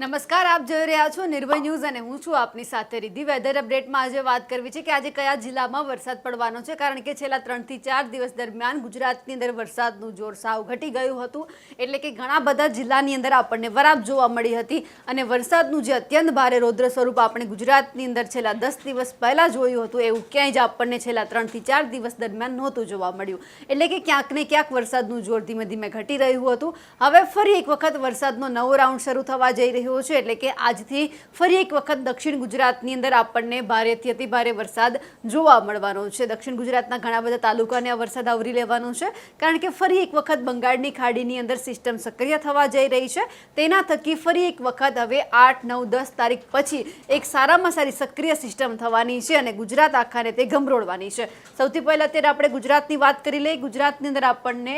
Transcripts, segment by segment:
નમસ્કાર, આપ જોઈ રહ્યા છો નિર્ભય ન્યૂઝ અને હું છું આપની સાથે રીધી વેધર અપડેટમાં આજે વાત કરવી છે કે આજે કયા જિલ્લામાં વરસાદ પડવાનો છે? કારણ કે છેલ્લા ત્રણથી ચાર દિવસ દરમિયાન ગુજરાતની અંદર વરસાદનું જોર સાવ ઘટી ગયું હતું. એટલે કે ઘણા બધા જિલ્લાની અંદર આપણને વરાપ જોવા મળી હતી અને વરસાદનું જે અત્યંત ભારે રૌદ્ર સ્વરૂપ આપણે ગુજરાતની અંદર છેલ્લા દસ દિવસ પહેલાં જોયું હતું, એવું ક્યાંય જ આપણને છેલ્લા ત્રણથી ચાર દિવસ દરમિયાન નહોતું જોવા મળ્યું. એટલે કે ક્યાંક ને ક્યાંક વરસાદનું જોર ધીમે ધીમે ઘટી રહ્યું હતું. હવે ફરી એક વખત વરસાદનો નવો રાઉન્ડ શરૂ થવા જઈ રહ્યો છે એટલે કે આજથી ફરી એક વખત દક્ષિણ ગુજરાતની અંદર આપણને ભારેથી અતિ ભારે વરસાદ જોવા મળવાનો છે. દક્ષિણ ગુજરાતના ઘણા બધા તાલુકાને આ વરસાદ આવરી લેવાનો છે. કારણ કે ફરી એક વખત બંગાળની ખાડીની અંદર સિસ્ટમ સક્રિય થવા જઈ રહી છે. તેના થકી ફરી એક વખત હવે આઠ, નવ, દસ તારીખ પછી એક સારામાં સારી સક્રિય સિસ્ટમ થવાની છે અને ગુજરાત આખાને તે ગમરોડવાની છે. સૌથી પહેલાં અત્યારે આપણે ગુજરાતની વાત કરી લઈએ. ગુજરાતની અંદર આપણને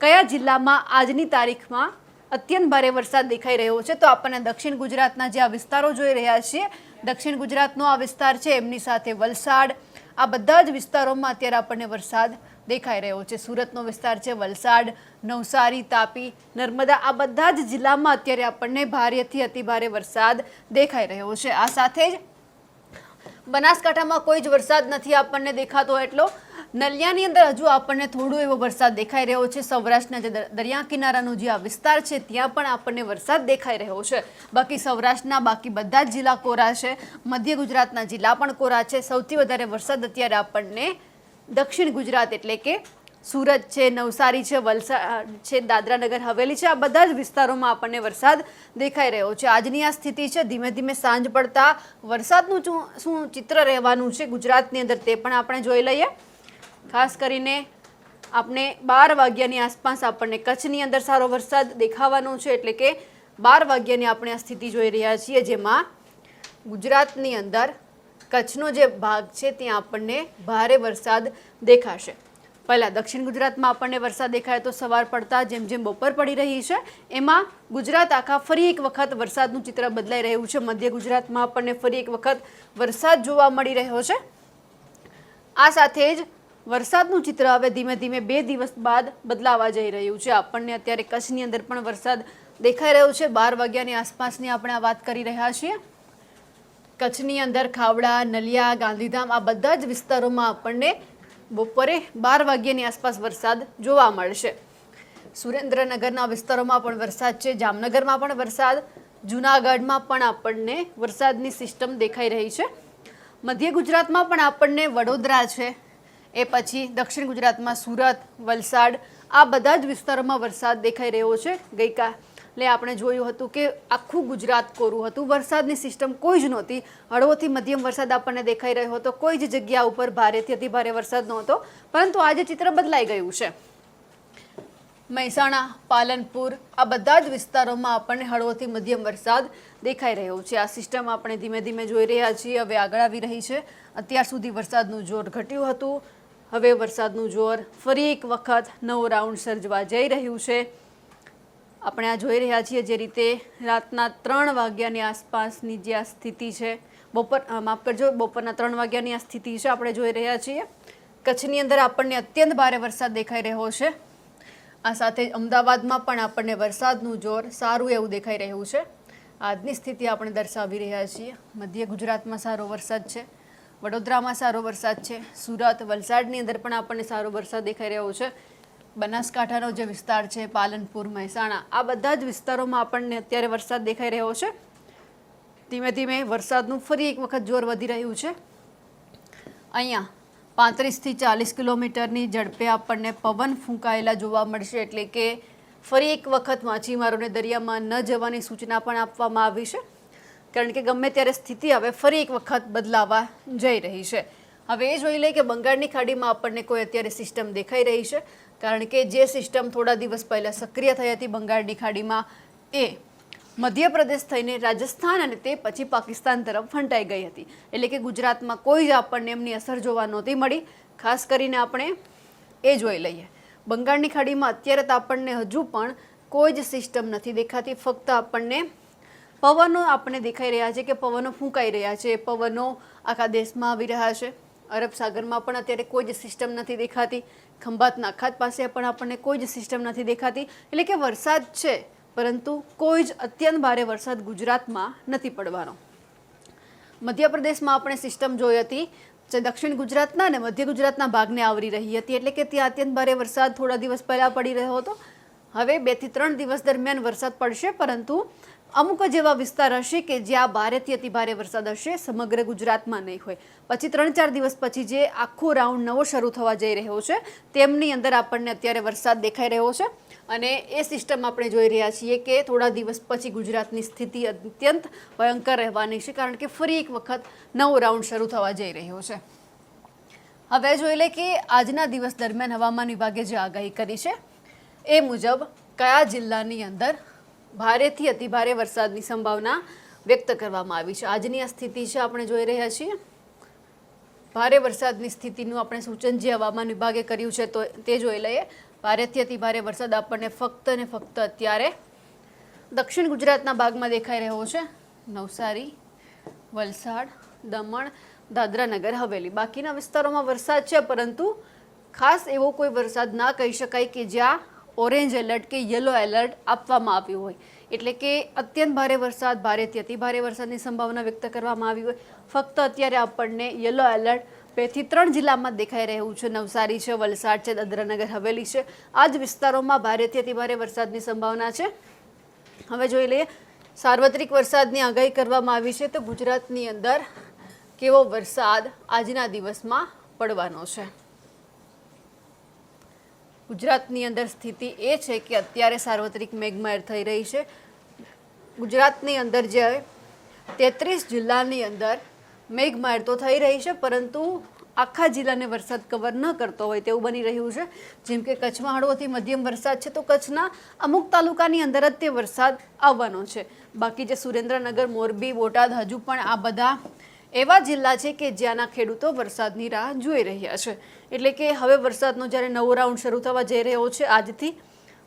કયા જિલ્લામાં આજની તારીખમાં અત્યંત ભારે વરસાદ દેખાઈ રહ્યો છે. તો આપણને દક્ષિણ ગુજરાતના જે આ વિસ્તારો જોઈ રહ્યા છીએ, દક્ષિણ ગુજરાતનો આ વિસ્તાર છે, એમની સાથે વલસાડ. આ બધા જ વિસ્તારોમાં અત્યારે આપણને વરસાદ દેખાઈ રહ્યો છે. સુરતનો વિસ્તાર છે, વલસાડ, નવસારી, તાપી, નર્મદા, આ બધા જ જિલ્લામાં અત્યારે આપણને ભારેથી અતિ ભારે વરસાદ દેખાઈ રહ્યો છે. આ સાથે જ બનાસકાંઠામાં કોઈ જ વરસાદ નથી આપણને દેખાતો એટલો. નલિયાની અંદર હજુ આપણને થોડો એવો વરસાદ દેખાઈ રહ્યો છે. સૌરાષ્ટ્રના જે દરિયા કિનારાનો જે આ વિસ્તાર છે, ત્યાં પણ આપણને વરસાદ દેખાઈ રહ્યો છે. બાકી સૌરાષ્ટ્રના બાકી બધા જ જિલ્લા કોરા છે. મધ્ય ગુજરાતના જિલ્લા પણ કોરા છે. સૌથી વધારે વરસાદ અત્યારે આપણને દક્ષિણ ગુજરાત એટલે કે સુરત છે, નવસારી છે વલસાડ છે, દાદરાનગર, હવેલી છે. આ બધા જ વિસ્તારોમાં આપણને વરસાદ દેખાઈ રહ્યો છે. આજની આ સ્થિતિ છે, ધીમે ધીમે સાંજ પડતા વરસાદનું શું ચિત્ર રહેવાનું છે ગુજરાતની અંદર તે પણ આપણે જોઈ લઈએ. ખાસ કરીને આપણે બાર વાગ્યાની આસપાસ આપણને કચ્છની અંદર સારો વરસાદ દેખાવાનો છે, એટલે કે બાર વાગ્યાની આપણે આ સ્થિતિ જોઈ રહ્યા છીએ, જેમાં ગુજરાતની અંદર કચ્છનો જે ભાગ છે, ત્યાં આપણને ભારે વરસાદ દેખાશે. પહેલાં દક્ષિણ ગુજરાતમાં આપણને વરસાદ દેખાય તો સવાર પડતા જેમ જેમ બપોર પડી રહી છે, એમાં ગુજરાત આખા ફરી એક વખત વરસાદનું ચિત્ર બદલાઈ રહ્યું છે. મધ્ય ગુજરાતમાં આપણને ફરી એક વખત વરસાદ જોવા મળી રહ્યો છે. આ સાથે જ વરસાદનું ચિત્ર હવે ધીમે ધીમે બે દિવસ બાદ બદલાવા જઈ રહ્યું છે. આપણને અત્યારે કચ્છની અંદર પણ વરસાદ દેખાઈ રહ્યો છે. બાર વાગ્યાની આસપાસની આપણે આ વાત કરી રહ્યા છીએ. કચ્છની અંદર ખાવડા, નલિયા, ગાંધીધામ આ બધા જ વિસ્તારોમાં આપણને બપોરે બાર વાગ્યાની આસપાસ વરસાદ જોવા મળશે. સુરેન્દ્રનગરના વિસ્તારોમાં પણ વરસાદ છે. જામનગરમાં પણ વરસાદ. જૂનાગઢમાં પણ આપણને વરસાદની સિસ્ટમ દેખાઈ રહી છે. મધ્ય ગુજરાતમાં પણ આપણને વડોદરા છે. એ પછી દક્ષિણ ગુજરાતમાં સુરત, વલસાડ, આ બધા જ વિસ્તારોમાં વરસાદ દેખાઈ રહ્યો છે. ગઈકાલે આપણે જોયું હતું કે આખું ગુજરાત કોરું હતું. વરસાદની સિસ્ટમ કોઈ જ નહોતી. હળવોથી મધ્યમ વરસાદ આપણને દેખાઈ રહ્યો હતો. કોઈ જ જગ્યા ઉપર ભારેથી અતિભારે વરસાદ નહોતો. પરંતુ આજે ચિત્ર બદલાઈ ગયું છે. મહેસાણા, પાલનપુર, આ બધા જ વિસ્તારોમાં આપણને હળવોથી મધ્યમ વરસાદ દેખાઈ રહ્યો છે. આ સિસ્ટમ આપણે ધીમે ધીમે જોઈ રહ્યા છીએ. હવે આગળ આવી રહી છે. અત્યાર સુધી વરસાદનું જોર ઘટ્યું હતું. હવે વરસાદનું જોર ફરી એક વખત નવો રાઉન્ડ સર્જવા જઈ રહ્યું છે. આપણે આ જોઈ રહ્યા છીએ જે રીતે રાતના ત્રણ વાગ્યાની આસપાસની જે આ સ્થિતિ છે, બપોર માફ કરજો, બપોરના ત્રણ વાગ્યાની આ સ્થિતિ છે આપણે જોઈ રહ્યા છીએ. કચ્છની અંદર આપણને અત્યંત ભારે વરસાદ દેખાઈ રહ્યો છે. આ સાથે અમદાવાદમાં પણ આપણને વરસાદનું જોર સારું એવું દેખાઈ રહ્યું છે. આજની સ્થિતિ આપણે દર્શાવી રહ્યા છીએ. મધ્ય ગુજરાતમાં સારો વરસાદ છે. વડોદરામાં સારો વરસાદ છે. સુરત, વલસાડની અંદર પણ આપણને સારો વરસાદ દેખાઈ રહ્યો છે. બનાસકાંઠાનો જે વિસ્તાર છે, પાલનપુર, મહેસાણા, આ બધા જ વિસ્તારોમાં આપણને અત્યારે વરસાદ દેખાઈ રહ્યો છે. ધીમે ધીમે વરસાદનું ફરી એક વખત જોર વધી રહ્યું છે. અહીંયા પાંત્રીસથી ચાલીસ કિલોમીટરની ઝડપે આપણને પવન ફૂંકાયેલા જોવા મળશે એટલે કે ફરી એક વખત માછીમારોને દરિયામાં ન જવાની સૂચના પણ આપવામાં આવી છે. કારણ કે ગમે ત્યારે સ્થિતિ હવે ફરી એક વખત બદલાવા જઈ રહી છે. હવે એ જોઈ લઈએ કે બંગાળની ખાડીમાં આપણને કોઈ અત્યારે સિસ્ટમ દેખાઈ રહી છે. કારણ કે જે સિસ્ટમ થોડા દિવસ પહેલાં સક્રિય થઈ હતી બંગાળની ખાડીમાં, એ મધ્યપ્રદેશ થઈને રાજસ્થાન અને તે પછી પાકિસ્તાન તરફ ફંટાઈ ગઈ હતી. એટલે કે ગુજરાતમાં કોઈ જ આપણને એમની અસર જોવા નહોતી મળી. ખાસ કરીને આપણે એ જોઈ લઈએ. બંગાળની ખાડીમાં અત્યારે તો આપણને હજુ પણ કોઈ જ સિસ્ટમ નથી દેખાતી. ફક્ત આપણને પવનો આપણે દેખાઈ રહ્યા છે કે પવનો ફૂંકાઈ રહ્યા છે, પવનો આખા દેશમાં આવી રહ્યા છે. અરબ સાગરમાં પણ અત્યારે કોઈ જ સિસ્ટમ નથી દેખાતી. ખંભાતના અખાત પાસે પણ આપણને કોઈ જ સિસ્ટમ નથી દેખાતી. એટલે કે વરસાદ છે, પરંતુ કોઈ જ અત્યંત ભારે વરસાદ ગુજરાતમાં નથી પડવાનો. મધ્યપ્રદેશમાં આપણે સિસ્ટમ જોઈ હતી જે દક્ષિણ ગુજરાતના અને મધ્ય ગુજરાતના ભાગને આવરી રહી હતી. એટલે કે ત્યાં અત્યંત ભારે વરસાદ થોડા દિવસ પહેલાં પડી રહ્યો હતો. હવે બેથી ત્રણ દિવસ દરમિયાન વરસાદ પડશે, પરંતુ અમુક જ એવા વિસ્તાર હશે કે જ્યાં ભારેથી અતિ ભારે વરસાદ હશે, સમગ્ર ગુજરાતમાં નહીં હોય. પછી ત્રણ ચાર દિવસ પછી જે આખો રાઉન્ડ નવો શરૂ થવા જઈ રહ્યો છે, તેમની અંદર આપણને અત્યારે વરસાદ દેખાઈ રહ્યો છે. અને એ સિસ્ટમ આપણે જોઈ રહ્યા છીએ કે થોડા દિવસ પછી ગુજરાતની સ્થિતિ અત્યંત ભયંકર રહેવાની છે, કારણ કે ફરી એક વખત નવો રાઉન્ડ શરૂ થવા જઈ રહ્યો છે. હવે જોઈ લે કે આજના દિવસ દરમિયાન હવામાન વિભાગે જે આગાહી કરી છે એ મુજબ કયા જિલ્લાની અંદર ભારેથી અતિભારે વરસાદની સંભાવના વ્યક્ત કરવામાં આવી છે? આજની આ સ્થિતિ છે આપણે જોઈ રહ્યા છીએ. ભારે વરસાદની સ્થિતિનું આપણે સૂચન જે હવામાન વિભાગે કર્યું છે તો તે જોઈ લઈએ. ભારેથી અતિભારે વરસાદ આપણને ફક્ત ને ફક્ત અત્યારે દક્ષિણ ગુજરાતના ભાગમાં દેખાઈ રહ્યો છે. નવસારી, વલસાડ, દમણ દાદરા નગર હવેલી. બાકીના વિસ્તારોમાં વરસાદ છે, પરંતુ ખાસ એવો કોઈ વરસાદ ના કહી શકાય કે જ્યાં ઓરેન્જ એલર્ટ કે યલો એલર્ટ આપવામાં આવ્યું હોય. એટલે કે અત્યંત ભારે વરસાદ, ભારેથી અતિ ભારે વરસાદની સંભાવના વ્યક્ત કરવામાં આવી હોય. ફક્ત અત્યારે આપણને યલો એલર્ટ બેથી ત્રણ જિલ્લામાં દેખાઈ રહ્યું છે. નવસારી છે, વલસાડ છે, દાદરાનગર, હવેલી છે. આ જ વિસ્તારોમાં ભારેથી અતિ ભારે વરસાદની સંભાવના છે. હવે જોઈ લઈએ, સાર્વત્રિક વરસાદની આગાહી કરવામાં આવી છે તો ગુજરાતની અંદર કેવો વરસાદ આજના દિવસમાં પડવાનો છે? ગુજરાતની અંદર સ્થિતિ એ છે કે અત્યારે સાર્વત્રિક મેઘમહેર થઈ રહી છે. ગુજરાતની અંદર જે તેત્રીસ જિલ્લાની અંદર મેઘમહેર તો થઈ રહી છે, પરંતુ આખા જિલ્લાને વરસાદ કવર ન કરતો હોય તેવું બની રહ્યું છે. જેમ કે કચ્છમાં હળવોથી મધ્યમ વરસાદ છે, તો કચ્છના અમુક તાલુકાની અંદર જ તે વરસાદ આવવાનો છે. બાકી જે સુરેન્દ્રનગર, મોરબી, બોટાદ હજુ પણ આ બધા એવા જિલ્લા છે કે જ્યાંના ખેડૂતો વરસાદની રાહ જોઈ રહ્યા છે. એટલે કે હવે વરસાદનો જ્યારે નવો રાઉન્ડ શરૂ થવા જઈ રહ્યો છે, આજથી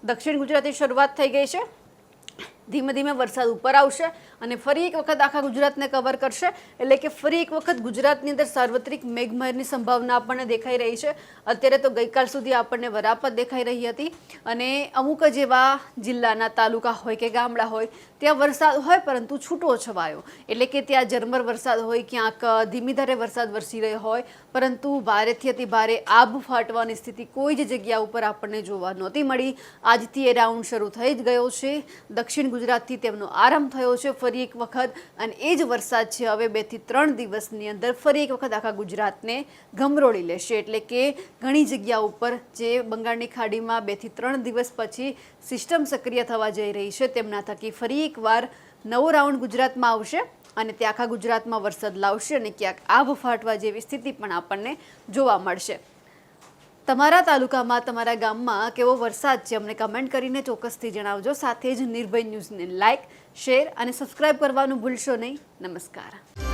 દક્ષિણ ગુજરાતની શરૂઆત થઈ ગઈ છે. ધીમે ધીમે વરસાદ ઉપર આવશે અને ફરી એક વખત આખા ગુજરાતને કવર કરશે. એટલે કે ફરી એક વખત ગુજરાતની અંદર સાર્વત્રિક મેઘમહેરની સંભાવના આપણને દેખાઈ રહી છે. અત્યારે તો ગઈકાલ સુધી આપણને વરાપત દેખાઈ રહી હતી અને અમુક જ એવા જિલ્લાના તાલુકા હોય કે ગામડા હોય, ત્યાં વરસાદ હોય પરંતુ છૂટો છવાયો. એટલે કે ત્યાં ઝરમર વરસાદ હોય, ક્યાંક ધીમી ધારે વરસાદ વરસી રહ્યો હોય, પરંતુ ભારેથી અતિ ભારે આબ ફાટવાની સ્થિતિ કોઈ જ જગ્યા ઉપર આપણને જોવા નહોતી મળી. આજથી એ રાઉન્ડ શરૂ થઈ જ ગયો છે. દક્ષિણ ગુજરાતથી તેમનો આરંભ થયો છે ફરી એક વખત, અને એ જ વરસાદ છે હવે બેથી ત્રણ દિવસની અંદર ફરી એક વખત આખા ગુજરાતને ગમરોળી લેશે. એટલે કે ઘણી જગ્યા ઉપર જે બંગાળની ખાડીમાં બેથી ત્રણ દિવસ પછી સિસ્ટમ સક્રિય થવા જઈ રહી છે, તેમના થકી ફરી એકવાર નવો રાઉન્ડ ગુજરાતમાં આવશે અને તે આખા ગુજરાતમાં વરસાદ લાવશે અને ક્યાંક આભ ફાટવા જેવી સ્થિતિ પણ આપણને જોવા મળશે. તમારા તાલુકામાં, તમારા ગામમાં કેવો વરસાદ છે? અમને કમેન્ટ કરીને ચોક્કસથી જણાવજો. સાથે જ નિર્ભય ન્યૂઝને લાઇક શેર અને સબસ્ક્રાઇબ કરવાનું ભૂલશો નહીં. નમસ્કાર.